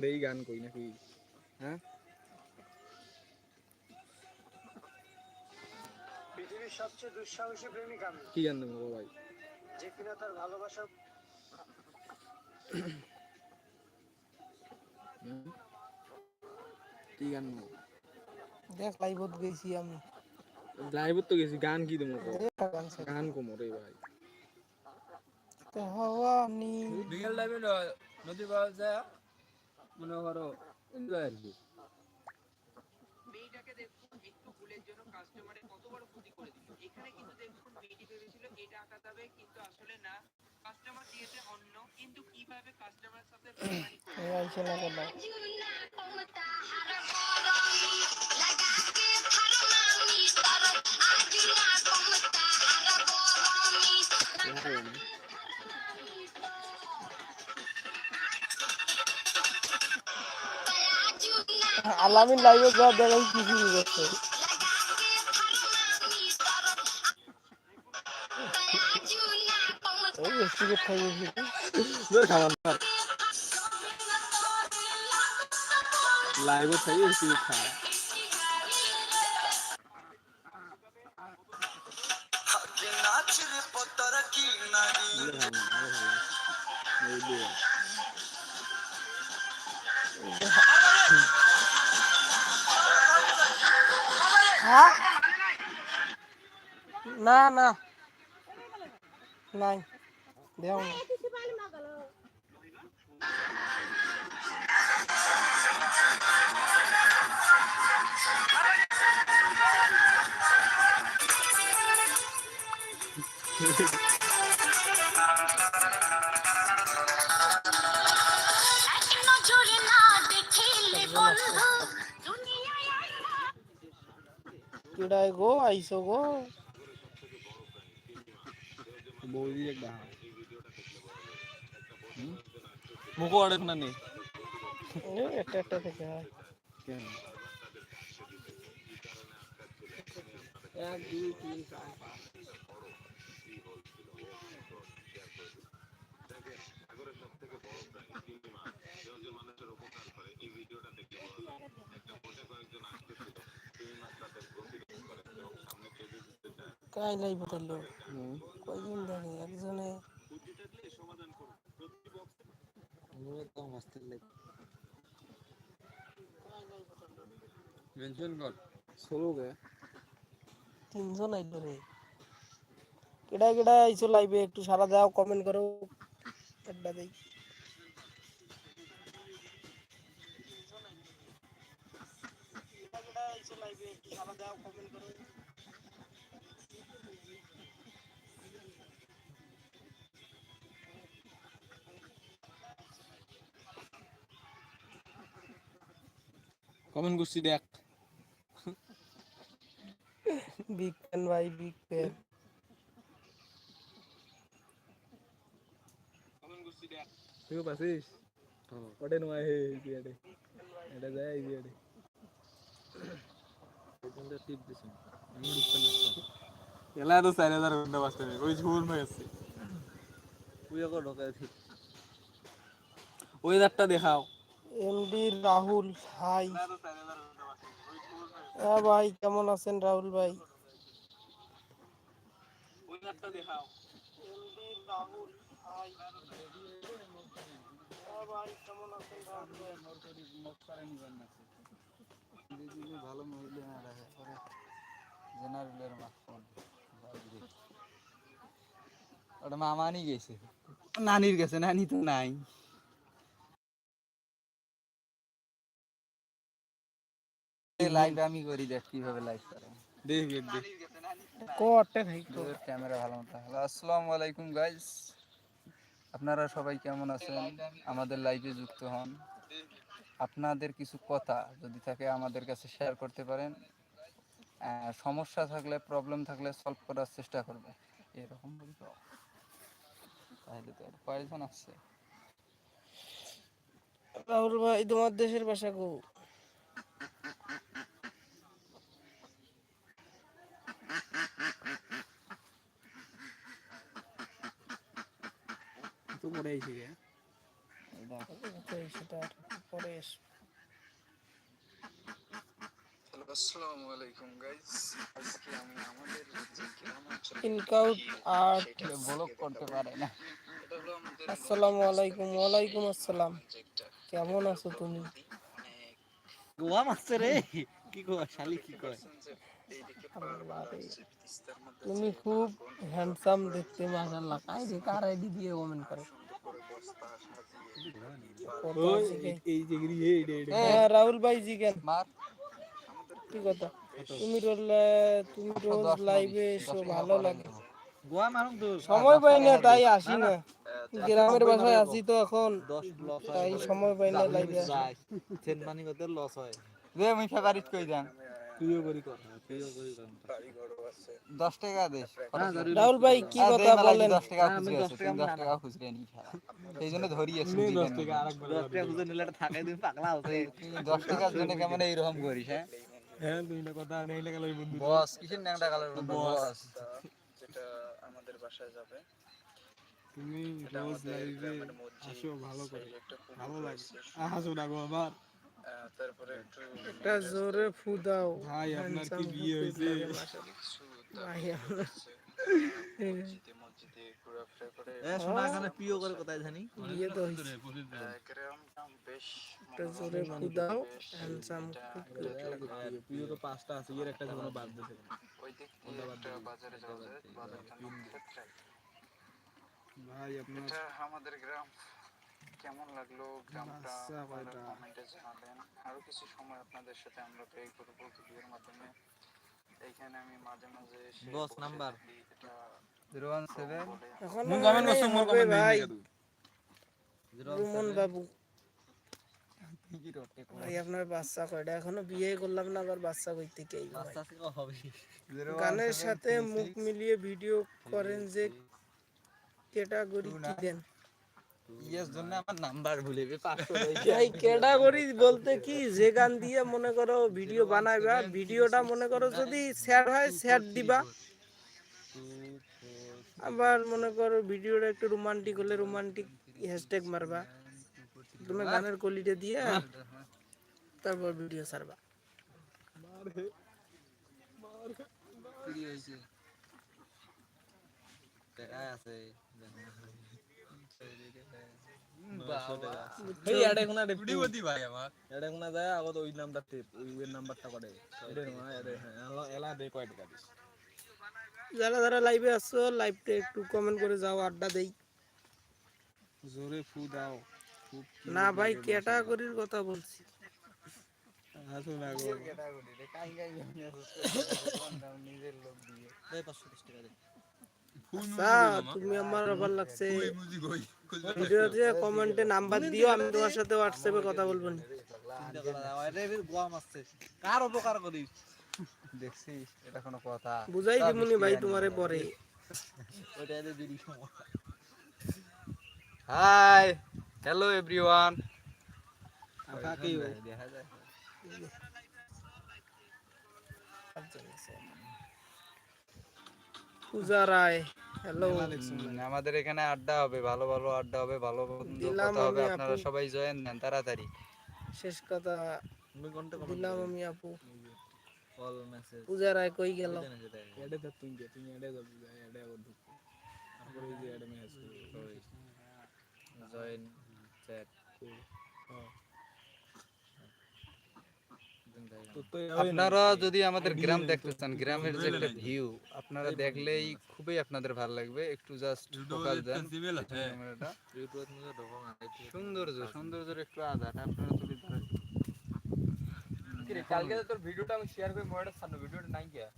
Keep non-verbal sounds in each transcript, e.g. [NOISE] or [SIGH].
এই গান কই নাকি? হ্যাঁ? পৃথিবীর সবচেয়ে দুঃসাহসী প্রেমিক আমি। কি গান দেবো ভাই? যে কিনা তার ভালোবাসার হুম? কি গান দেখ লাইভত গেছি আমি। লাইভত তো গেছি গান কি দেবো? গান কমো রে ভাই। তো হাওয়া নি বিকেল টাইমে ন- নদীর যায় মনে করো এনজয় আর কি। মেয়েটাকে দেখুন একটু ভুলের জন্য কাস্টমারের কত বড় ক্ষতি করে দিল। এখানে কিন্তু দেখুন মেয়েটি ভেবেছিল এটা আঁকা যাবে কিন্তু আসলে না। কাস্টমার দিয়েছে অন্য কিন্তু কীভাবে কাস্টমারের সাথে আলামিন লাইভে যা দেখাই কিছু বুঝাচ্ছে সিগারেট খাই গেছি ধর খাবার ধর লাইভত থাকি একটু খা না। না নাই দেও না। কিডাই গো আইসো গো। হাত। হুম? মুখও অড়েক না নেই এই একটা একটা থেকে হয় কেন এক দুই তিন চার পাঁচ কাই লাই বদললো হুম। কয়দিন ধরে একজনে মেনশন কর তিনজন আইলো রে। কেডা কেডা আইছো লাইভে একটু সারা দাও কমেন্ট করো। একটা দেই। কমেন্ট করছি দেখ। বিগ ফ্যান ভাই বিগ ফ্যান ওটে নয় হে এটা যায় ইজিয়াটে টিপ দিছি এলা তো চার হাজার ঘণ্টা বাঁচতে নেই ওই ঝুল হয়ে আছে ঠিক ওই দাঁতটা দেখাও। এমডি রাহুল হাই হ্যাঁ ভাই, কেমন আছেন রাহুল ভাই? হ্যাঁ জেনারেলের ওটা মামানি গেছে। নানির গেছে নানি তো নাই। লাইভ আমি করি দেখ কীভাবে লাইভ করে। দেখ দেখ দেখ ভাই তো ক্যামেরা ভালো মতো হ্যালো আসসালামু আলাইকুম গাইস আপনারা সবাই কেমন আছেন? আমাদের লাইভে যুক্ত হন। আপনাদের কিছু কথা যদি থাকে আমাদের কাছে শেয়ার করতে পারেন। আহ, সমস্যা থাকলে প্রবলেম থাকলে সলভ করার চেষ্টা করবে। এরকম বলতো তাহলে তো আর কয়জন আসছে রাহুল ভাই তোমার দেশের ভাষা গো আইছি সেটা পরে এস। আসসালামু আলাইকুম গাইস আজকে আমি আমাদের যে গ্রাম অঞ্চলে ইনকাউট আর্ট ব্লগ করতে পারে না। এটা হলো আমাদের আসসালামু আলাইকুম ওয়ালাইকুম আসসালাম। কেমন আছো তুমি? [LAUGHS] গোয়া রে। কি কয় শালি কি কয় যে। যে তুমি খুব হ্যান্ডসাম দেখতে মাশাআল্লাহ। কাই রে কার আইডি দিয়ে কমেন্ট করে? হ্যাঁ রাহুল ভাই জি কেন মার। কি কথা? তুমি তুমি রোজ লাইভে এসো ভালো লাগে। সময় পাই না তাই আসি না। গ্রামের বাসায় আসি তো এখন। 10 তাই সময় পাই না লাইভে লস হয়। যে মুই ফেভারিট কই যান তুইও করি কর 10 টাকা দে। রাহুল ভাই কি কথা বলেন? 10 টাকা আমি খুচরা 10 আছে টাকা তুমি 10 টাকা খুচরা নি এই জন্য ধরি আছে 10 টাকা 10 টাকা খুঁজে নিলে থাকে তুমি পাগলা হতে 10 টাকার জন্য কেমন এইরকম করিস হ্যাঁ? হ্যাঁ তুই না কথা নেই লাগা বন্ধু। বস কিসের ন্যাংটা কালার বস। যেটা আমাদের বাসায় যাবে। তুমি রোজ লাইভে আসো ভালো করে। ভালো লাগে। হাসো না গো আবার। তারপরে একটু একটা জোরে ফু দাও। ভাই আপনার কি বিয়ে খুব হয়েছে? ভাই আপনার মসজিদে মসজিদে ঘোরাফেরা করে এ শোনা এখানে প্রিয় করে কোথায় জানি? বিয়ে তো হয়েছে গ্রামটা বেশ একটা জোরে ফু দাও হ্যান্ডসাম খুব তো পাঁচটা আছে এর একটা বাদ দিতে ওই দিক দিয়ে একটা বাজারে যাওয়া যায় বাজারটা ভাই আপনার এটা আমাদের গ্রাম। কেমন লাগল গ্রামটা? আচ্ছা, কমেন্টে জানাবেন। আরও কিছু সময় আপনাদের সাথে আমরা ব্যয় করব ভিডিওর মাধ্যমে এইখানে আমি মাঝে মাঝে বস নাম্বার? থাকি, এটা জিরো ওয়ান সেভেন এখন কমেন্ট করছ মোর কমেন্ট ভাই। রুমন বাবু। ভাই আপনার বাচ্চা কয়টা? এখনও বিয়ে করলাম না আবার বাচ্চা কইতে কে গানের সাথে মুখ মিলিয়ে ভিডিও করেন যে ক্যাটাগরি কি দেন? ইয়ের জন্য আমার নাম্বার ভুলে গে 500 ভাই ক্যাটাগরি বলতে কি যে গান দিয়ে মনে করো ভিডিও বানাইবা ভিডিওটা মনে করো যদি স্যাড হয় স্যাড দিবা। আবার মনে করো ভিডিওটা একটু রোমান্টিক হলে রোমান্টিক হ্যাশট্যাগ মারবা। তুমি গানের কলিটা দিয়ে তারপর ভিডিও ছাড়বা। আছে। যারা যারা লাইভে আসছো লাইভটা একটু কমেন্ট করে যাও আড্ডা দেই। জোরে ফু দাও। না ভাই ক্যাটাগরির কথা বলছি। [LAUGHS] নিজের লোক দিয়ে। তুমি আমার আবার লাগছে। ভিডিওতে কমেন্টে নাম্বার দিও আমি তোমার সাথে হোয়াটসঅ্যাপে কথা বলব নি। করা উপকার করিস দেখছিস এটা কোনো কথা বুঝাই দিমুনি ভাই তোমারে পরে। ওটা দিদি হাই হ্যালো এভরিওয়ান দেখা যায় পূজা রায় হ্যালো আমাদের এখানে আড্ডা হবে ভালো ভালো আড্ডা হবে ভালো কথা হবে আপনারা সবাই জয়েন দেন তাড়াতাড়ি। শেষ কথা দিলাম আমি আপু। পূজা রায় কই গেল? এডে তো তুই গে তুই এডে যাবি এডে আবার তারপরে ওই যে এডে মেসেজ জয়েন চ্যাট তো আপনারা যদি আমাদের গ্রাম দেখতে চান গ্রামের যে একটা ভিউ আপনারা দেখলেই খুবই আপনাদের ভালো লাগবে। একটু জাস্ট ফোকাস দেন। মানে সৌন্দর্য সৌন্দর্যের একটু আধার আপনারা তুলে ধরেন। কালকে তোর ভিডিওটা আমি শেয়ার করে মোবাইলটা সামনে ভিডিওটা নাই গিয়া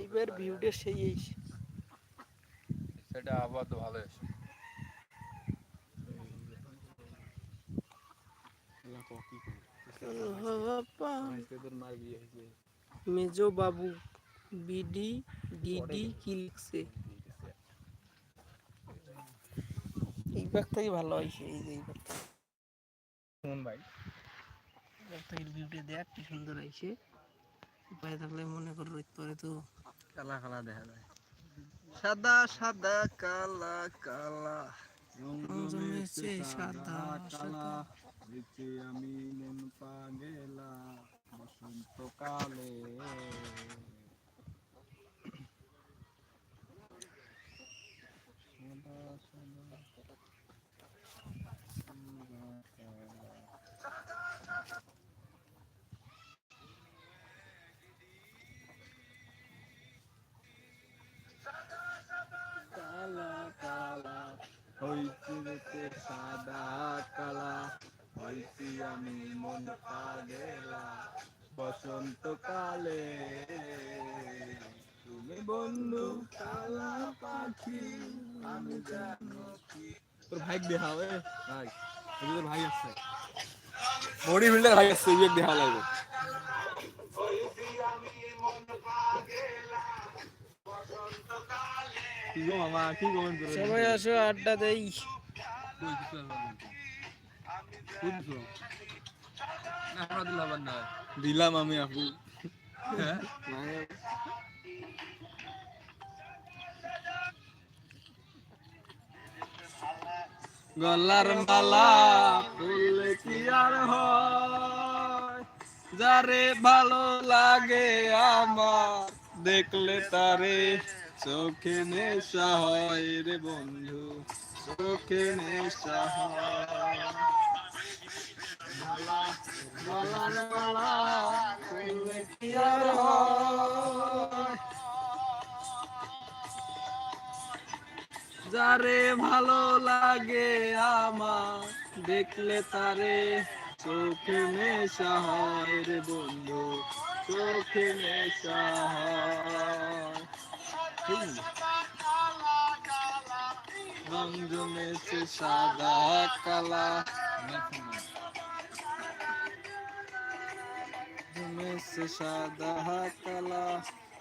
এইবার ভিউটা সেই সেটা আবার তো ভালো আছে বাবা তোর মার বিয়ে হয়েছে মেজো বাবু বিডি ডিডি কি লিখছে? এইবার থেকে ভালো হয়েছে এই যে ফোন ভাই এইবার থেকে ভিউটা দেখ কি সুন্দর হয়েছে উপায় থাকলে মনে করো পরে তো কালা কালা দেখা যায় সাদা সাদা কালা কালা সাদা সাদা। হয়েছে আমি মন পাগেলা বসন্তকালে। সাদা সাদা ভাই দেখা হবে ভাই এই ভাই আছে। বডি বিল্ডার ভাই আছে এই দেখা লাগবে। কি গো মামা কি কমেন্ট করে সবাই আসো আড্ডা দেই। দিলাম আমি আপু গলার মালা ফুলে কি আর হয়? যারে ভালো লাগে আমার, দেখলে তারে চোখে নেশা হয় রে বন্ধু, চোখে নেশা হয়। গলার মালা ফুলে কি আর হয়? যারে ভালো লাগে আমার, দেখলে তারে চোখে নেশা হয় রে বন্ধু, চোখে নেশা হয়। সাদা কালা সাদা কালা।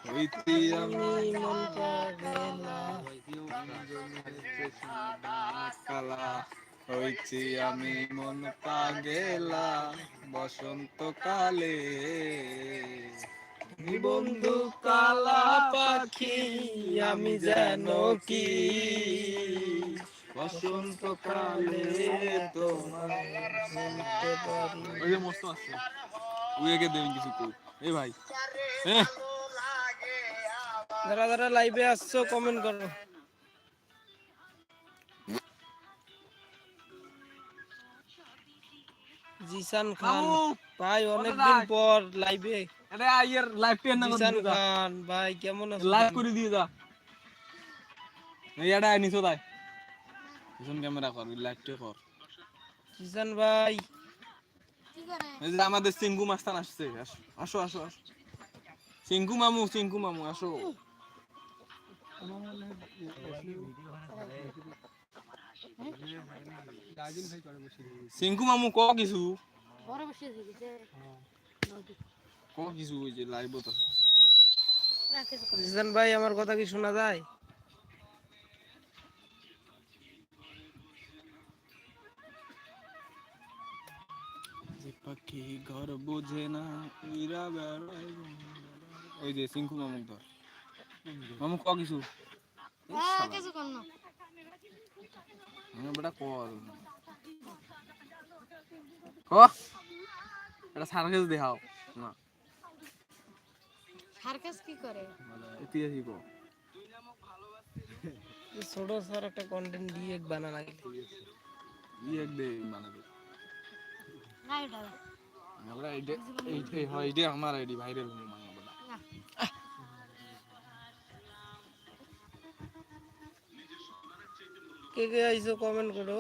হইতি আমি মন পাগলা কালা। হইছি আমি মন পাগেলা বসন্তকালে বন্ধু কালা পাখি আমি যেন কি? বসন্তকালে তোমার ওই যে মস্ত আছে। উইকে দেবেন কিছু কই। এ ভাই হ্যাঁ যারা যারা লাইভে আসছো কমেন্ট করো। জিসান খান ভাই অনেকদিন পর লাইভে আরে আইয়ার লাইভ টেন না জিসান খান ভাই কেমন আছো? লাইভ করে দিয়ে যা। এই আড়া নিছো তাই ক্যামেরা কর লাইভটা কর। জিসান ভাই। এই যে আমাদের সিঙ্গু মাস্তান আসছে আসো আসো আসো আসো। সিঙ্গু মামু সিঙ্গু মামু আসো। সিঙ্কু মামু ক কিছু? ক কিছু ওই যে লাইভ তো। জিসান ভাই আমার কথা কি শোনা যায়? যে পাখি ঘর বোঝে না ওই যে সিঙ্কু মামু ধর মামু ক কিছু। আমার বেটা কল ক? এটা সার্কাস দেখাও। না। সার্কাস কি করে ইতিহাসই ক। ছোট স্যার একটা কন্টেন্ট দিয়ে বানানো লাগে ই এক দে বানাবে না এটা আমরা এইটা এইটাই হয় এইটাই আমার আইডি ভাইরাল হয়ে কে কে আইছো কমেন্ট করো।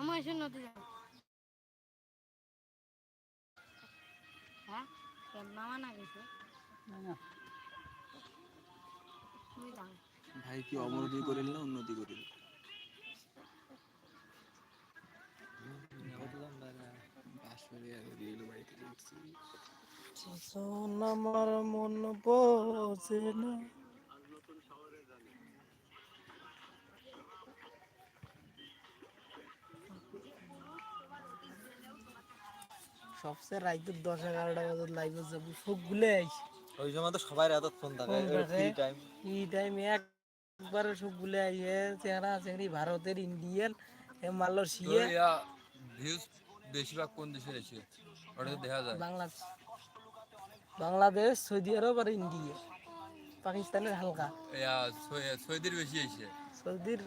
আমার নদী যাও। হ্যাঁ? কেন মামা না গেছে? তুমি যাও। ভাই কি অবনতি করিল না উন্নতি করিল? শোন আমার মন বোঝে না সবচেয়ে রাইতে দশ এগারোটা বাজে লাইভে যাব সব গুলে আইস ওই সময় তো সবাই রাত ফোন থাকে। ফ্রি টাইম এই টাইমে একবারে সবগুলো আইয়ে চেহারা চেহারি ভারতের ইন্ডিয়ান এ মালয়েশিয়া ভিউজ বেশিরভাগ কোন দেশের এসে ওটা দেখা যায়। বাংলাদেশ। বাংলাদেশ সৌদি আরব আর ইন্ডিয়া। পাকিস্তানের হালকা। সৌদির বেশি এসে সৌদির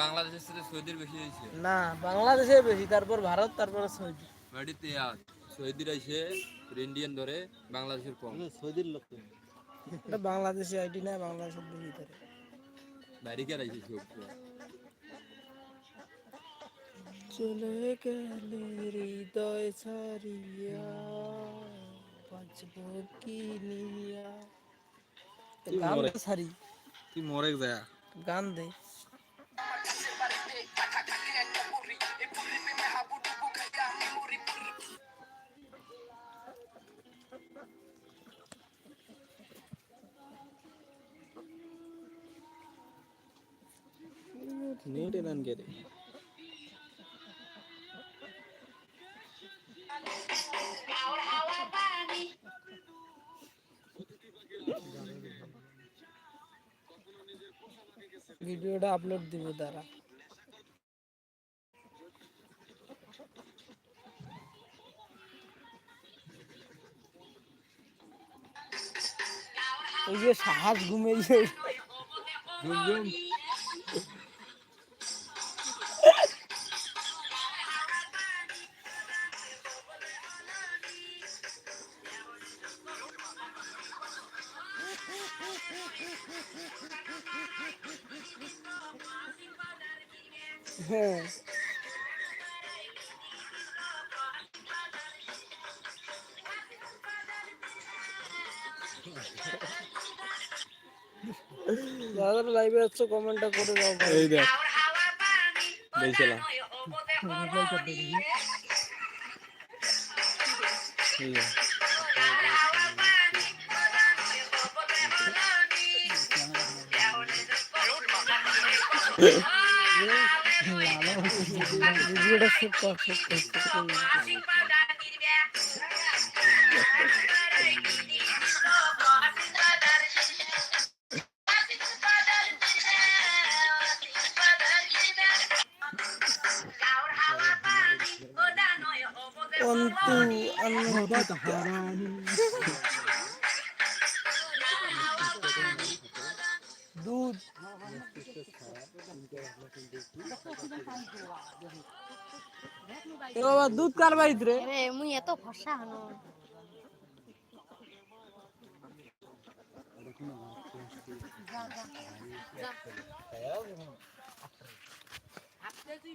বাংলাদেশের সাথে সৌদির বেশি এসে না বাংলাদেশে বেশি তারপর ভারত তারপর সৌদি। বাড়িতে ইয়া, সৌদির এসে ইন্ডিয়ান ধরে বাংলাদেশের কম। সৌদির লোক এটা বাংলাদেশে আইডি না বাংলাদেশের ভিতরে। বাইরেকার এসে সব? চলে গেলে হৃদয় ছাড়িয়া বাঁচব কি নিয়া। গান সারি তুই মরে যা। গান দে। নেট এনান কে রে ভিডিওটা আপলোড দিব তারা ওই যে সাহস ঘুমিয়েছে হ্যাঁ আছো কমেন্টটা করে দাও ভাই। এই দেখ দেখছিলাম। ভিডিওটা খুব কষ্ট তো হারানি দুধ বাবা দুধ কার বাড়িতে রে? মুই এত ফসা হানো। আপনি